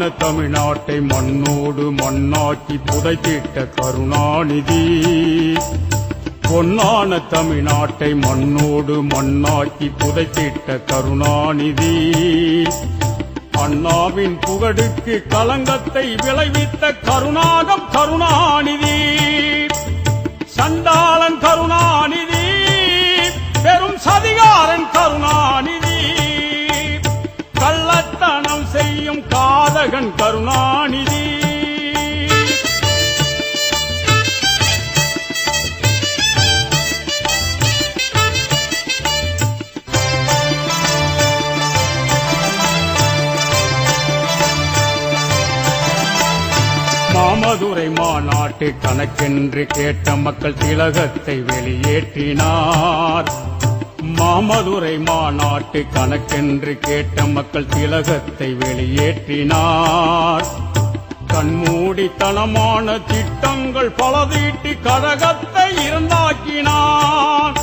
பொன்னான தமிழ்நாட்டை மண்ணோடு மண்ணாக்கி புதைத்திட்ட கருணாநிதி. பொன்னான தமிழ்நாட்டை மண்ணோடு மண்ணாக்கி புதைத்திட்ட கருணாநிதி. அண்ணாவின் புகழுக்கு கலங்கத்தை விளைவித்த கருணாகம் கருணாநிதி. சண்டாளன் கருணாநிதி பெரும் சதிகாரன் கருணாநிதி. மாமதுரை மாநாட்டு கணக்கென்று கேட்ட மக்கள் திலகத்தை வெளியேற்றினார். மாமதுரை மாநாட்டு கணக்கென்று கேட்ட மக்கள் திலகத்தை வெளியேற்றினார். கண்மூடித்தனமான திட்டங்கள் பல தீட்டி கழகத்தை இருந்தாக்கினார்.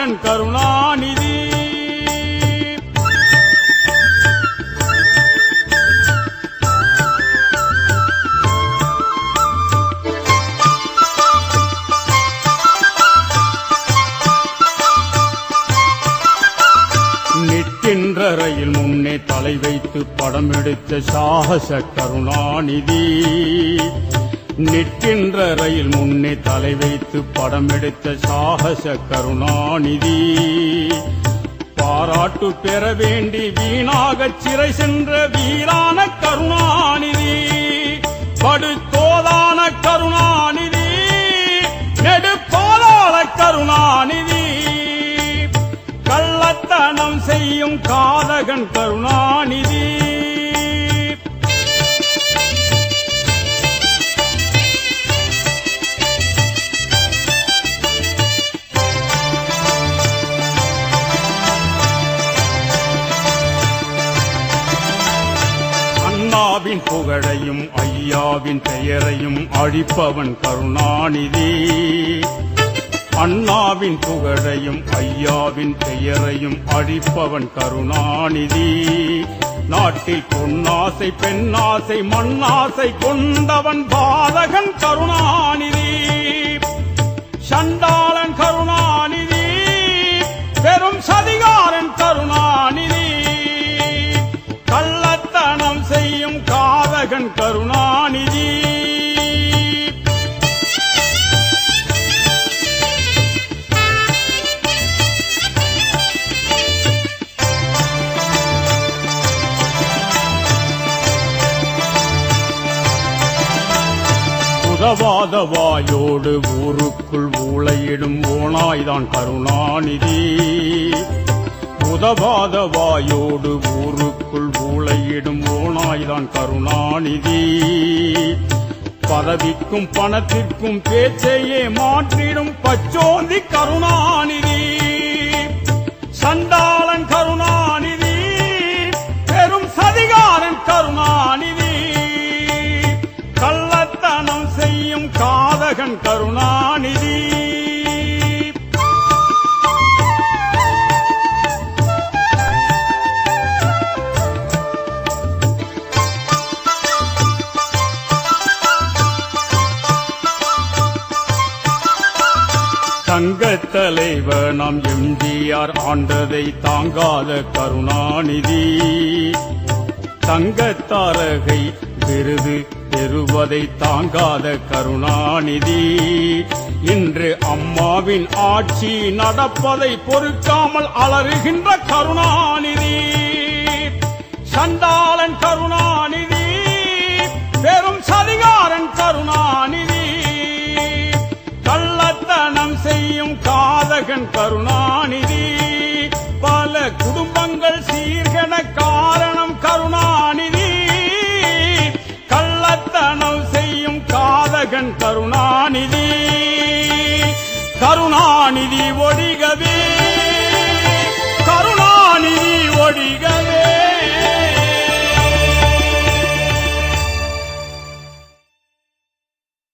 காதகன் கருணாநிதி. நிற்கின்ற ரயில் முன்னே தலை வைத்து படம் எடுத்த சாகச கருணாநிதி. நிற்கின்ற ரயில் முன்னே தலை வைத்து படம் எடுத்த சாகச கருணாநிதி. பாராட்டு பெற வேண்டி வீணாக சிறை சென்ற வீரான கருணாநிதி. படுத்தோதான கருணாநிதி. நெடுப்பாலான கருணாநிதி. கள்ளத்தனம் செய்யும் காதகன் கருணா ஐயாவின் புகழையும் ஐயாவின் பெயரையும் அழிப்பவன் கருணாநிதி. அண்ணாவின் புகழையும் ஐயாவின் பெயரையும் அழிப்பவன் கருணாநிதி. நாட்டில் பொன்னாசை பெண்ணாசை மண்ணாசை கொண்டவன் பாதகன் கருணாநிதி. காதகன் கருணாநிதி. உதவாத வாயோடு ஊருக்குள் ஊழையிடும் ஓனாய்தான் கருணாநிதி. உதவாத வாயோடு ஊருக்குள் ஊளையிடும் ஓனாய்தான் கருணாநிதி. பதவிக்கும் பணத்திற்கும் பேச்சையே மாற்றிடும் பச்சோந்தி கருணாநிதி. சண்டாளன் கருணாநிதி பெரும் சதிகாரன் கருணாநிதி. கள்ளத்தனம் செய்யும் காதகன் கருணாநிதி. சங்க தலைவனாம் எம்ஜிஆர் ஆண்டதை தாங்காத கருணாநிதி. தங்கத்தாரகை விருது பெறுவதை தாங்காத கருணாநிதி. இன்று அம்மாவின் ஆட்சி நடப்பதை பொறுக்காமல் அலறுகின்ற கருணாநிதி. சண்டாளன் கருணாநிதி பெரும் சதிகாரன் கருணா மகன் கருணாநிதி. பல குடும்பங்கள் சீர்கெட காரணம் கருணாநிதி. கள்ளத்தனம் செய்யும் காதகன் கருணாநிதி. கருணாநிதி ஒழிகவே